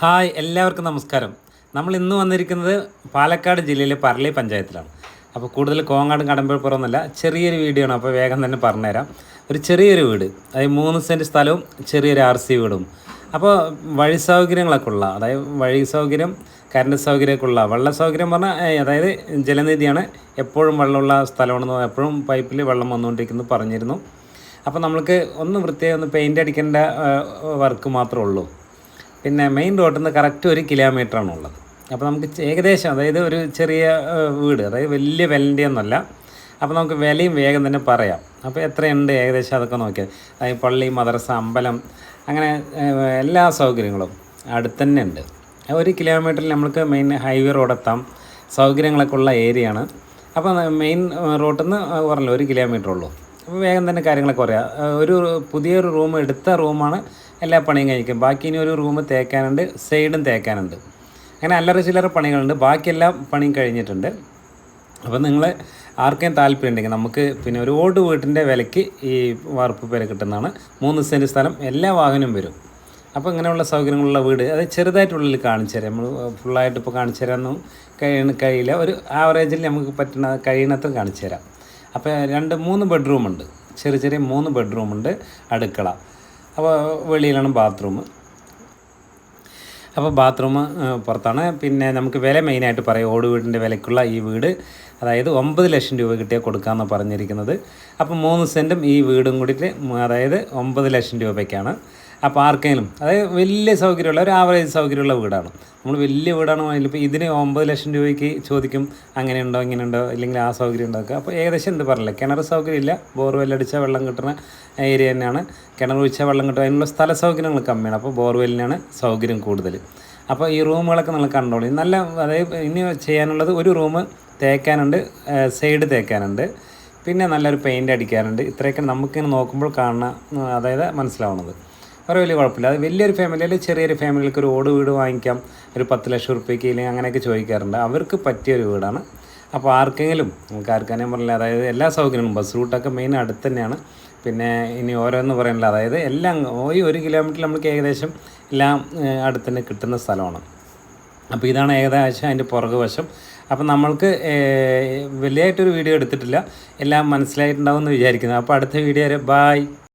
Hi എല്ലാവർക്കും നമസ്കാരം. നമ്മൾ ഇന്ന് വന്നിരിക്കുന്നത് പാലക്കാട് ജില്ലയിലെ പറളി പഞ്ചായത്തിലാണ്. അപ്പോൾ കൂടുതൽ കോങ്ങാടും കടമ്പഴപ്പുറമൊന്നുമല്ല ചെറിയൊരു വീഡിയോ ആണ്. അപ്പോൾ വേഗം തന്നെ പറഞ്ഞുതരാം. ഒരു ചെറിയൊരു വീട് അതായത് മൂന്ന് സെന്റ് സ്ഥലവും ചെറിയൊരു ആർ സി വീടും. അപ്പോൾ വഴി സൗകര്യങ്ങളൊക്കെ ഉള്ള അതായത് വഴി സൗകര്യം കറണ്ട് സൗകര്യമൊക്കെ ഉള്ള വെള്ള സൗകര്യം പറഞ്ഞാൽ അതായത് ജലനിധിയാണ്. എപ്പോഴും വെള്ളമുള്ള സ്ഥലമാണെന്ന് എപ്പോഴും പൈപ്പിൽ വെള്ളം വന്നുകൊണ്ടിരിക്കുന്നു പറഞ്ഞിരുന്നു. അപ്പോൾ നമ്മൾക്ക് ഒന്ന് വൃത്തിയായി ഒന്ന് പെയിന്റ് അടിക്കേണ്ട വർക്ക് മാത്രമേ ഉള്ളൂ. പിന്നെ മെയിൻ റോഡിൽ നിന്ന് കറക്റ്റ് ഒരു കിലോമീറ്ററാണ് ഉള്ളത്. അപ്പോൾ നമുക്ക് ഏകദേശം അതായത് ഒരു ചെറിയ വീട് അതായത് വലിയ വിലന്റെ ഒന്നുമല്ല അപ്പോൾ നമുക്ക് വിലയും വേഗം തന്നെ പറയാം. അപ്പോൾ എത്രയുണ്ട് ഏകദേശം അതൊക്കെ നോക്കിയാൽ അതായത് പള്ളി മദ്രസ അമ്പലം അങ്ങനെ എല്ലാ സൗകര്യങ്ങളും അടുത്ത് തന്നെ ഉണ്ട് ഒരു കിലോമീറ്ററിൽ നമുക്ക് മെയിൻ ഹൈവേ റോഡ് റോഡെത്താം സൗകര്യങ്ങളൊക്കെ ഉള്ള ഏരിയയാണ് അപ്പോൾ മെയിൻ റോട്ടിൽ നിന്ന് പറഞ്ഞല്ലോ ഒരു കിലോമീറ്റർ ഉള്ളൂ. അപ്പോൾ വേഗം തന്നെ കാര്യങ്ങളൊക്കെ പറയാം. ഒരു പുതിയൊരു റൂം എടുത്ത റൂമാണ് എല്ലാ പണിയും കഴിക്കും. ബാക്കി ഇനി ഒരു റൂം തേക്കാനുണ്ട് സൈഡും തേക്കാനുണ്ട്. അങ്ങനെ അല്ലറ ചില്ലറ പണികളുണ്ട്. ബാക്കി എല്ലാ പണിയും കഴിഞ്ഞിട്ടുണ്ട്. അപ്പോൾ നിങ്ങൾ ആർക്കും താല്പര്യം ഉണ്ടെങ്കിൽ നമുക്ക് പിന്നെ ഒരു ഓട് വീട്ടിന്റെ വിലയ്ക്ക് ഈ വാർപ്പ് പേര് കിട്ടുന്നതാണ്. മൂന്ന് സെന്റ് സ്ഥലം എല്ലാ വാഹനവും വരും. അപ്പോൾ ഇങ്ങനെയുള്ള സൗകര്യങ്ങളുള്ള വീട് അത് ചെറുതായിട്ടുള്ളിൽ കാണിച്ചു തരാം. നമ്മൾ ഫുള്ളായിട്ട് ഇപ്പോൾ കാണിച്ചു തരാമെന്നും കഴിയണ കഴിയില്ല ഒരു ആവറേജിൽ നമുക്ക് പറ്റുന്ന കഴിയണത്ര കാണിച്ചു തരാം. അപ്പോൾ രണ്ട് മൂന്ന് ബെഡ്റൂമുണ്ട് ചെറിയ ചെറിയ മൂന്ന് ബെഡ്റൂമുണ്ട് അടുക്കള. അപ്പോൾ വെളിയിലാണ് ബാത്റൂം അപ്പോൾ ബാത്റൂം പുറത്താണ്. പിന്നെ നമുക്ക് വില മെയിനായിട്ട് പറയാം. ഓട് വീടിന്റെ വിലയ്ക്കുള്ള ഈ വീട്. അതായത് ഒമ്പത് ലക്ഷം രൂപ കിട്ടിയാൽ കൊടുക്കാമെന്ന് പറഞ്ഞിരിക്കുന്നത്. അപ്പോൾ മൂന്ന് സെന്റും ഈ വീടും കൂടിയിട്ട് അതായത് ഒമ്പത് ലക്ഷം രൂപയ്ക്കാണ്. അപ്പോൾ ആർക്കെങ്കിലും അതായത് വലിയ സൗകര്യമുള്ള ഒരു ആവറേജ് സൗകര്യമുള്ള വീടാണ്. നമ്മൾ വലിയ വീടാണ് ഇപ്പോൾ ഇതിന് ഒമ്പത് ലക്ഷം രൂപയ്ക്ക് ചോദിക്കും അങ്ങനെ ഉണ്ടോ ഇങ്ങനെ ഉണ്ടോ ഇല്ലെങ്കിൽ ആ സൗകര്യം ഉണ്ടാക്കുക. അപ്പോൾ ഏകദേശം എന്ത് പറഞ്ഞില്ല? കിണർ സൗകര്യം ഇല്ല. ബോർവെൽ അടിച്ചാൽ വെള്ളം കിട്ടുന്ന ഏരിയ തന്നെയാണ്. കിണർ ഒഴിച്ചാൽ വെള്ളം കിട്ടുക അതിനുള്ള സ്ഥല സൗകര്യങ്ങൾ കമ്മിയാണ്. അപ്പോൾ ബോർവെല്ലിനാണ് സൗകര്യം കൂടുതൽ. അപ്പോൾ ഈ റൂമുകളൊക്കെ നമ്മൾ കണ്ടോളൂ. നല്ല അതായത് ഇനി ചെയ്യാനുള്ളത് ഒരു റൂം തേക്കാനുണ്ട് സൈഡ് തേക്കാനുണ്ട്. പിന്നെ നല്ലൊരു പെയിന്റ് അടിക്കാനുണ്ട്. ഇത്രയൊക്കെ നമുക്കിങ്ങനെ നോക്കുമ്പോൾ കാണുന്ന അതായത് മനസ്സിലാവുന്നത്. വേറെ വലിയ കുഴപ്പമില്ല. അത് വലിയൊരു ഫാമിലി അല്ലെങ്കിൽ ചെറിയൊരു ഫാമിലിക്ക് ഒരു ഓട് വീട് വാങ്ങിക്കാം ഒരു പത്ത് ലക്ഷം റുപ്യക്ക് ഇല്ലെങ്കിൽ അങ്ങനെയൊക്കെ ചോദിക്കാറുണ്ട്. അവർക്ക് പറ്റിയൊരു വീടാണ്. അപ്പോൾ ആർക്കെങ്കിലും നമുക്ക് ആർക്കാനും പറഞ്ഞില്ല അതായത് എല്ലാ സൗകര്യങ്ങളും ബസ് റൂട്ടൊക്കെ മെയിൻ അടുത്ത് തന്നെയാണ്. പിന്നെ ഇനി ഓരോന്ന് പറയാനില്ല അതായത് എല്ലാം ഈ ഒരു കിലോമീറ്ററിൽ നമുക്ക് ഏകദേശം എല്ലാം അടുത്ത് തന്നെ കിട്ടുന്ന സ്ഥലമാണ്. അപ്പോൾ ഇതാണ് ഏകദേശം അതിന്റെ പുറകു വശം. അപ്പം നമ്മൾക്ക് വലിയായിട്ടൊരു വീഡിയോ എടുത്തിട്ടില്ല. എല്ലാം മനസ്സിലായിട്ടുണ്ടാവും എന്ന് വിചാരിക്കുന്നു. അപ്പോൾ അടുത്ത വീഡിയോ വരെ ബായ്